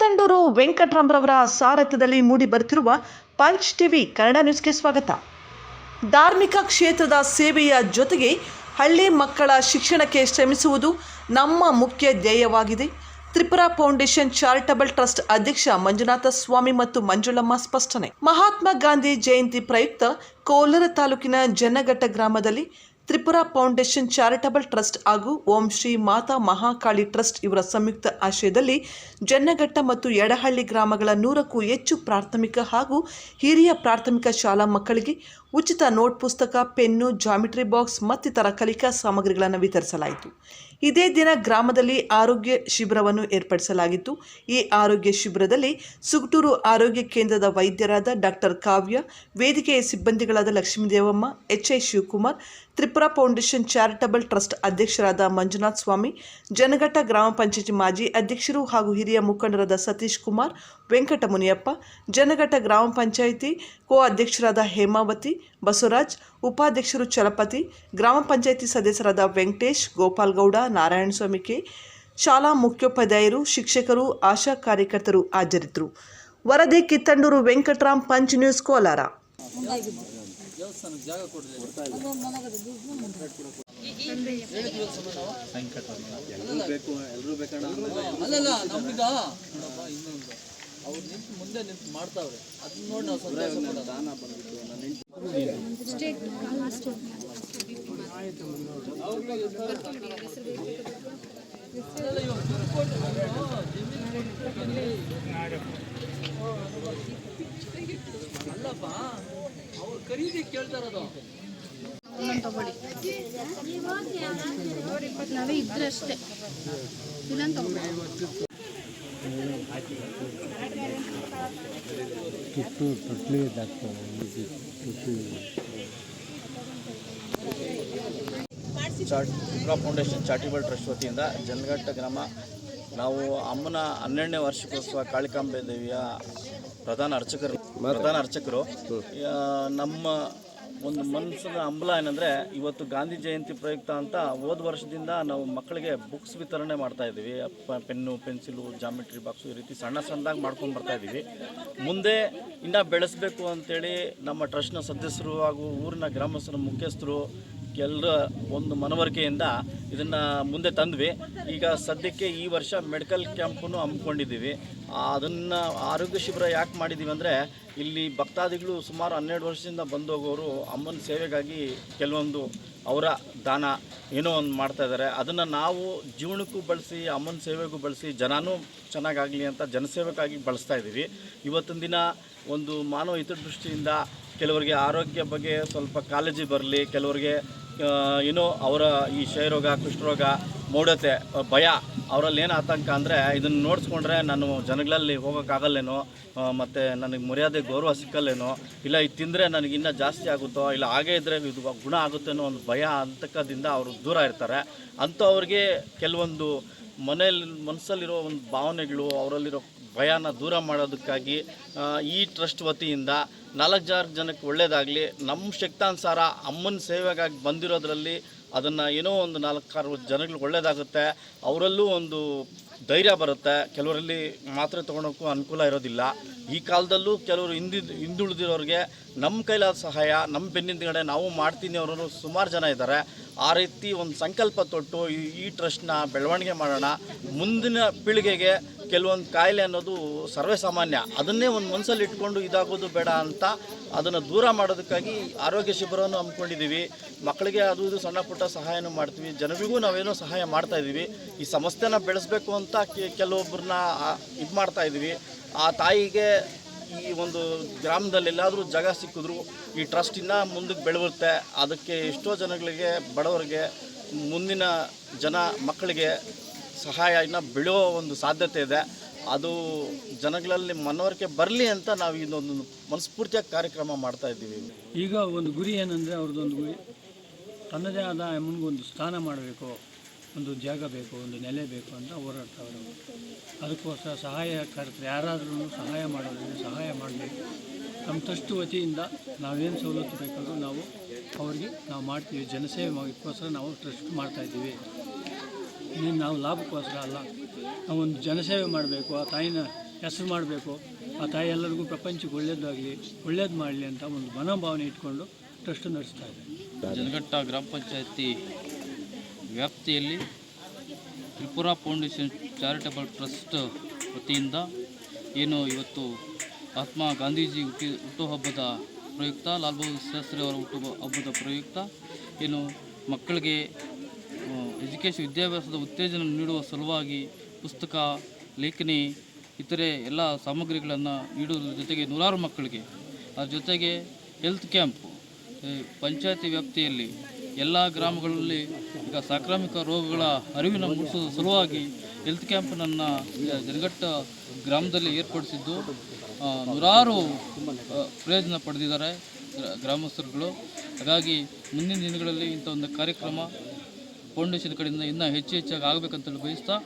ಕಿತ್ತಂಡೂರು ವೆಂಕಟರಾಮ್ರವರ ಸಾರಥ್ಯದಲ್ಲಿ ಮೂಡಿ ಬರುತ್ತಿರುವ punch TV Kannada ನ್ಯೂಸ್ಗೆ ಸ್ವಾಗತ. ಧಾರ್ಮಿಕ ಕ್ಷೇತ್ರದ ಸೇವೆಯ ಜೊತೆಗೆ ಹಳ್ಳಿ ಮಕ್ಕಳ ಶಿಕ್ಷಣಕ್ಕೆ ಶ್ರಮಿಸುವುದು ನಮ್ಮ ಮುಖ್ಯ ಧ್ಯೇಯವಾಗಿದೆ. ತ್ರಿಪುರಾ ಫೌಂಡೇಶನ್ ಚಾರಿಟಬಲ್ ಟ್ರಸ್ಟ್ ಅಧ್ಯಕ್ಷ ಮಂಜುನಾಥ ಸ್ವಾಮಿ ಮತ್ತು ಮಂಜುಳಮ್ಮ ಸ್ಪಷ್ಟನೆ. ಮಹಾತ್ಮ ಗಾಂಧಿ ಜಯಂತಿ ಪ್ರಯುಕ್ತ ಕೋಲಾರ ತಾಲೂಕಿನ ಜನಘಟ್ಟ ಗ್ರಾಮದಲ್ಲಿ ತ್ರಿಪುರಾ ಫೌಂಡೇಶನ್ ಚಾರಿಟಬಲ್ ಟ್ರಸ್ಟ್ ಹಾಗೂ ಓಂ ಶ್ರೀ ಮಾತಾ ಮಹಾಕಾಳಿ ಟ್ರಸ್ಟ್ ಇವರ ಸಂಯುಕ್ತ ಆಶಯದಲ್ಲಿ ಜನ್ನಘಟ್ಟ ಮತ್ತು ಎಡಹಳ್ಳಿ ಗ್ರಾಮಗಳ ನೂರಕ್ಕೂ ಹೆಚ್ಚು ಪ್ರಾಥಮಿಕ ಹಾಗೂ ಹಿರಿಯ ಪ್ರಾಥಮಿಕ ಶಾಲಾ ಮಕ್ಕಳಿಗೆ ಉಚಿತ ನೋಟ್ ಪುಸ್ತಕ, ಪೆನ್ನು, ಜಾಮಿಟ್ರಿ ಬಾಕ್ಸ್ ಮತ್ತಿತರ ಕಲಿಕಾ ಸಾಮಗ್ರಿಗಳನ್ನು ವಿತರಿಸಲಾಯಿತು. ಇದೇ ದಿನ ಗ್ರಾಮದಲ್ಲಿ ಆರೋಗ್ಯ ಶಿಬಿರವನ್ನು ಏರ್ಪಡಿಸಲಾಗಿತ್ತು. ಈ ಆರೋಗ್ಯ ಶಿಬಿರದಲ್ಲಿ ಸುಗಟೂರು ಆರೋಗ್ಯ ಕೇಂದ್ರದ ವೈದ್ಯರಾದ ಡಾಕ್ಟರ್ ಕಾವ್ಯ, ವೇದಿಕೆಯ ಸಿಬ್ಬಂದಿಗಳಾದ Lakshmidevamma, H I Shivakumar, Tripura foundation charitable trust ಅಧ್ಯಕ್ಷರಾದ ಮಂಜುನಾಥ್ ಸ್ವಾಮಿ ಜನಘಟ್ಟ ಗ್ರಾಮ ಪಂಚಾಯತಿ ಮಾಜಿ ಅಧ್ಯಕ್ಷರು ಹಾಗೂ ಹಿರಿಯ ಮುಖಂಡರಾದ ಸತೀಶ್ ಕುಮಾರ್ ವೆಂಕಟ ಮುನಿಯಪ್ಪ ಜನಘಟ್ಟ ಗ್ರಾಮ ಪಂಚಾಯಿತಿ ಕೋ ಅಧ್ಯಕ್ಷರಾದ ಹೇಮಾವತಿ ಬಸವರಾಜ್ ಉಪಾಧ್ಯಕ್ಷರು ಚಲಪತಿ ಗ್ರಾಮ ಪಂಚಾಯಿತಿ ಸದಸ್ಯರಾದ ವೆಂಕಟೇಶ್ ಗೋಪಾಲ್ ಗೌಡ ನಾರಾಯಣಸ್ವಾಮಿ ಕೆ ಶಾಲಾ ಮುಖ್ಯೋಪಾಧ್ಯಾಯರು ಶಿಕ್ಷಕರು ಆಶಾ ಕಾರ್ಯಕರ್ತರು ಹಾಜರಿದ್ದರು ವರದಿ ಕಿತ್ತಂಡೂರು ವೆಂಕಟರಾಮ್ ಪಂಚ್ ನ್ಯೂಸ್ ಕೋಲಾರ ಅಲ್ಲಲ್ಲ. ನಮ್ಗ ನೋಡಪ್ಪ ಇನ್ನೊಂದು. ಅವ್ರು ನಿಂತು ಮುಂದೆ ನಿಂತು ಮಾಡ್ತಾವ್ರೆ. ಅದನ್ನ ನೋಡಿ ನಾವು ಕೊಟ್ಟು ಅಲ್ಲಪ್ಪ. ಖರೀದಿ ಚಾಟ್ ಫೌಂಡೇಶನ್ ಚಾರಿಟಬಲ್ ಟ್ರಸ್ಟ್ ವತಿಯಿಂದ ಜನಘಟ್ಟ ಗ್ರಾಮ. ನಾವು ಅಮ್ಮನ ಹನ್ನೆರಡನೇ ವಾರ್ಷಿಕೋತ್ಸವ ಕಾಳಿಕಾಂಬೆ ದೇವಿಯ ಪ್ರಧಾನ ಅರ್ಚಕರು ಪ್ರಧಾನ ಅರ್ಚಕರು ನಮ್ಮ ಒಂದು ಮನಸ್ಸಿನ ಹಂಬಲ ಏನಂದರೆ ಇವತ್ತು ಗಾಂಧಿ ಜಯಂತಿ ಪ್ರಯುಕ್ತ ಅಂತ ಹೋದ ವರ್ಷದಿಂದ ನಾವು ಮಕ್ಕಳಿಗೆ ಬುಕ್ಸ್ ವಿತರಣೆ ಮಾಡ್ತಾ ಇದ್ದೀವಿ. ಪೆನ್ನು ಪೆನ್ಸಿಲು ಜಾಮಿಟ್ರಿ ಬಾಕ್ಸು ಈ ರೀತಿ ಸಣ್ಣ ಸಣ್ಣದಾಗಿ ಮಾಡ್ಕೊಂಡು ಬರ್ತಾ ಇದ್ದೀವಿ. ಮುಂದೆ ಇನ್ನೂ ಬೆಳೆಸಬೇಕು ಅಂತೇಳಿ ನಮ್ಮ ಟ್ರಸ್ಟ್ನ ಸದಸ್ಯರು ಹಾಗೂ ಊರಿನ ಗ್ರಾಮಸ್ಥರ ಮುಖ್ಯಸ್ಥರು ಎಲ್ಲರ ಒಂದು ಮನವರಿಕೆಯಿಂದ ಇದನ್ನು ಮುಂದೆ ತಂದ್ವಿ. ಈಗ ಸದ್ಯಕ್ಕೆ ಈ ವರ್ಷ ಮೆಡಿಕಲ್ ಕ್ಯಾಂಪನ್ನು ಹಮ್ಮಿಕೊಂಡಿದ್ದೀವಿ. ಅದನ್ನು ಆರೋಗ್ಯ ಶಿಬಿರ ಯಾಕೆ ಮಾಡಿದ್ದೀವಿ ಅಂದರೆ, ಇಲ್ಲಿ ಭಕ್ತಾದಿಗಳು ಸುಮಾರು ಹನ್ನೆರಡು ವರ್ಷದಿಂದ ಬಂದು ಹೋಗೋರು ಅಮ್ಮನ ಸೇವೆಗಾಗಿ ಕೆಲವೊಂದು ಅವರ ದಾನ ಏನೋ ಒಂದು ಮಾಡ್ತಾ ಇದ್ದಾರೆ ಅದನ್ನು ನಾವು ಜೀವನಕ್ಕೂ ಬಳಸಿ, ಅಮ್ಮನ ಸೇವೆಗೂ ಬಳಸಿ ಜನನೂ ಚೆನ್ನಾಗಾಗಲಿ ಅಂತ ಜನಸೇವೆಗಾಗಿ ಬಳಸ್ತಾ ಇದ್ದೀವಿ. ಇವತ್ತಿನ ದಿನ ಒಂದು ಮಾನವ ಹಿತದೃಷ್ಟಿಯಿಂದ ಕೆಲವರಿಗೆ ಆರೋಗ್ಯ ಬಗ್ಗೆ ಸ್ವಲ್ಪ ಕಾಳಜಿ ಬರಲಿ, ಕೆಲವರಿಗೆ ಏನೋ ಅವರ ಈ ಕ್ಷಯರೋಗ ಕುಷ್ಠರೋಗ ಆ, ಭಯ. ಅವರಲ್ಲಿ ಏನು ಆತಂಕ ಅಂದರೆ ಇದನ್ನು ನೋಡಿಸ್ಕೊಂಡ್ರೆ ನಾನು ಜನಗಳಲ್ಲಿ ಹೋಗೋಕ್ಕಾಗಲ್ಲೇನೋ ಮತ್ತು ನನಗೆ ಮರ್ಯಾದೆ ಗೌರವ ಸಿಕ್ಕಲ್ಲೇನೋ ಇಲ್ಲ ಇದು ತಿಂದರೆ ನನಗೆ ಇನ್ನೂ ಜಾಸ್ತಿ ಆಗುತ್ತೋ ಇಲ್ಲ ಹಾಗೇ ಇದ್ದರೆ ಇದು ಗುಣ ಆಗುತ್ತೇನೋ ಒಂದು ಭಯ ಅಂತಕ್ಕದಿಂದ ಅವರು ದೂರ ಇರ್ತಾರೆ. ಅಂಥವ್ರಿಗೆ ಕೆಲವೊಂದು ಮನೆಯಲ್ಲಿ ಮನಸ್ಸಲ್ಲಿರೋ ಒಂದು ಭಾವನೆಗಳು ಅವರಲ್ಲಿರೋ ಭಯನ ದೂರ ಮಾಡೋದಕ್ಕಾಗಿ ಈ ಟ್ರಸ್ಟ್ ವತಿಯಿಂದ ನಾಲ್ಕು ಜನಕ್ಕೆ ಒಳ್ಳೆಯದಾಗಲಿ ನಮ್ಮ ಶಕ್ತಾನುಸಾರ ಅಮ್ಮನ ಸೇವೆಗಾಗಿ ಬಂದಿರೋದ್ರಲ್ಲಿ ಅದನ್ನು ಏನೋ ಒಂದು ನಾಲ್ಕಾರು ಜನಗಳಿಗೆ ಒಳ್ಳೆಯದಾಗುತ್ತೆ ಅವರಲ್ಲೂ ಒಂದು ಧೈರ್ಯ ಬರುತ್ತೆ. ಕೆಲವರಲ್ಲಿ ಮಾತ್ರೆ ತೊಗೊಳೋಕ್ಕೂ ಅನುಕೂಲ ಇರೋದಿಲ್ಲ. ಈ ಕಾಲದಲ್ಲೂ ಕೆಲವರು ಹಿಂದಿ ಹಿಂದುಳಿದಿರೋರಿಗೆ ನಮ್ಮ ಕೈಲಾದ ಸಹಾಯ ನಮ್ಮ ಬೆನ್ನಿಂದಗಡೆ ನಾವು ಮಾಡ್ತೀನಿ ಅವರು ಸುಮಾರು ಜನ ಇದ್ದಾರೆ ಆ ರೀತಿ ಒಂದು ಸಂಕಲ್ಪ ತೊಟ್ಟು ಈ ಟ್ರಸ್ಟ್ನ ಬೆಳವಣಿಗೆ ಮಾಡೋಣ. ಮುಂದಿನ ಪೀಳಿಗೆಗೆ ಕೆಲವೊಂದು ಕಾಯಿಲೆ ಅನ್ನೋದು ಸರ್ವೇ ಸಾಮಾನ್ಯ ಅದನ್ನೇ ಒಂದು ಮನಸ್ಸಲ್ಲಿ ಇಟ್ಕೊಂಡು ಇದಾಗೋದು ಬೇಡ ಅಂತ ಅದನ್ನು ದೂರ ಮಾಡೋದಕ್ಕಾಗಿ ಆರೋಗ್ಯ ಶಿಬಿರವನ್ನು ಹಮ್ಮಿಕೊಂಡಿದ್ದೀವಿ. ಮಕ್ಕಳಿಗೆ ಅದು ಇದು ಸಣ್ಣ ಪುಟ್ಟ ಸಹಾಯನೂ ಮಾಡ್ತೀವಿ. ಜನರಿಗೂ ನಾವೇನೋ ಸಹಾಯ ಮಾಡ್ತಾ ಇದ್ದೀವಿ. ಈ ಸಮಸ್ಯೆನ ಬೆಳೆಸಬೇಕು ಅಂತ ಕೆಲವೊಬ್ಬರನ್ನ ಇದು ಮಾಡ್ತಾ ಇದ್ದೀವಿ. ಆ ತಾಯಿಗೆ ಈ ಒಂದು ಗ್ರಾಮದಲ್ಲಿ ಎಲ್ಲಾದರೂ ಜಾಗ ಸಿಕ್ಕಿದ್ರು. ಈ ಟ್ರಸ್ಟ್ ಮುಂದಕ್ಕೆ ಬೆಳೆಯುತ್ತೆ ಅದಕ್ಕೆ ಎಷ್ಟೋ ಜನಗಳಿಗೆ, ಬಡವರಿಗೆ, ಮುಂದಿನ ಜನ ಮಕ್ಕಳಿಗೆ ಸಹಾಯ ಇನ್ನು ಬೀಳೋ ಒಂದು ಸಾಧ್ಯತೆ ಇದೆ. ಅದು ಜನಗಳಲ್ಲಿ ಮನವರಿಕೆ ಬರಲಿ ಅಂತ ನಾವು ಇನ್ನೊಂದು ಮನಸ್ಫೂರ್ತಿಯಾಗಿ ಕಾರ್ಯಕ್ರಮ ಮಾಡ್ತಾ ಇದ್ದೀವಿ. ಈಗ ಒಂದು ಗುರಿ ಏನಂದರೆ ಅವ್ರದ್ದೊಂದು ಗುರಿ. ತನ್ನದೇ ಆದ ಒಂದು ಸ್ಥಾನ ಮಾಡಬೇಕು, ಒಂದು ಜಾಗ ಬೇಕು, ಒಂದು ನೆಲೆ ಬೇಕು ಅಂತ ಹೋರಾಡ್ತಾವ್ರು ಅದಕ್ಕೋಸ್ಕರ ಸಹಾಯಕರ್ತರು ಯಾರಾದರೂ ಸಹಾಯ ಮಾಡೋದ್ರಿಂದ ಸಹಾಯ ಮಾಡಬೇಕು. ನಮ್ಮ ತಷ್ಟು ವತಿಯಿಂದ ನಾವೇನು ಸವಲತ್ತು ಬೇಕಾದರೂ ನಾವು ಅವರಿಗೆ ನಾವು ಮಾಡ್ತೀವಿ. ಜನಸೇವೆ ಮಾಡೋಕ್ಕೋಸ್ಕರ ನಾವು ಟ್ರಸ್ಟ್ ಮಾಡ್ತಾಯಿದ್ದೀವಿ ಇನ್ನೇನು ನಾವು ಲಾಭಕ್ಕೋಸ್ಕರ ಅಲ್ಲ. ನಾವೊಂದು ಜನಸೇವೆ ಮಾಡಬೇಕು, ಆ ತಾಯಿನ ಹೆಸರು ಮಾಡಬೇಕು, ಆ ತಾಯಿ ಎಲ್ಲರಿಗೂ ಪ್ರಪಂಚಕ್ಕೆ ಒಳ್ಳೇದಾಗಲಿ, ಒಳ್ಳೇದು ಮಾಡಲಿ ಅಂತ ಒಂದು ಮನೋಭಾವನೆ ಇಟ್ಕೊಂಡು ಟ್ರಸ್ಟ್ ನಡೆಸ್ತಾ ಇದೆ. ಜನಘಟ್ಟ ಗ್ರಾಮ ಪಂಚಾಯತಿ ವ್ಯಾಪ್ತಿಯಲ್ಲಿ ತ್ರಿಪುರ ಫೌಂಡೇಶನ್ ಚಾರಿಟಬಲ್ ಟ್ರಸ್ಟ್ ವತಿಯಿಂದ ಏನು ಇವತ್ತು ಮಹಾತ್ಮ ಗಾಂಧೀಜಿ ಹುಟ್ಟಿ ಹುಟ್ಟುಹಬ್ಬದ ಪ್ರಯುಕ್ತ, ಲಾಲ್ ಬಹದ್ದೂರ್ ಶಾಸ್ತ್ರಿ ಅವರ ಹುಟ್ಟು ಹಬ್ಬದ ಪ್ರಯುಕ್ತ, ಏನು ಮಕ್ಕಳಿಗೆ ಎಜುಕೇಷನ್ ವಿದ್ಯಾಭ್ಯಾಸದ ಉತ್ತೇಜನ ನೀಡುವ ಸಲುವಾಗಿ ಪುಸ್ತಕ, ಲೇಖನಿ, ಇತರೆ ಎಲ್ಲ ಸಾಮಗ್ರಿಗಳನ್ನು ನೀಡುವುದರ ಜೊತೆಗೆ ನೂರಾರು ಮಕ್ಕಳಿಗೆ. ಅದರ ಜೊತೆಗೆ ಹೆಲ್ತ್ ಕ್ಯಾಂಪ್ ಪಂಚಾಯತಿ ವ್ಯಾಪ್ತಿಯಲ್ಲಿ ಎಲ್ಲ ಗ್ರಾಮಗಳಲ್ಲಿ ಈಗ ಸಾಂಕ್ರಾಮಿಕ ರೋಗಗಳ ಅರಿವಿನ ಮೂಡಿಸುವ ಸಲುವಾಗಿ ಹೆಲ್ತ್ ಕ್ಯಾಂಪ್ನನ್ನು ಜನಘಟ್ಟ ಗ್ರಾಮದಲ್ಲಿ ಏರ್ಪಡಿಸಿದ್ದು ನೂರಾರು ಪ್ರಯೋಜನ ಪಡೆದಿದ್ದಾರೆ ಗ್ರಾಮಸ್ಥರುಗಳು. ಹಾಗಾಗಿ ಮುಂದಿನ ದಿನಗಳಲ್ಲಿ ಇಂಥ ಒಂದು ಕಾರ್ಯಕ್ರಮ ಫೌಂಡೇಶನ್ ಕಡೆಯಿಂದ ಇನ್ನೂ ಹೆಚ್ಚು ಹೆಚ್ಚಾಗಿ ಆಗಬೇಕಂತೇಳಿ ಬಯಸ್ತಾ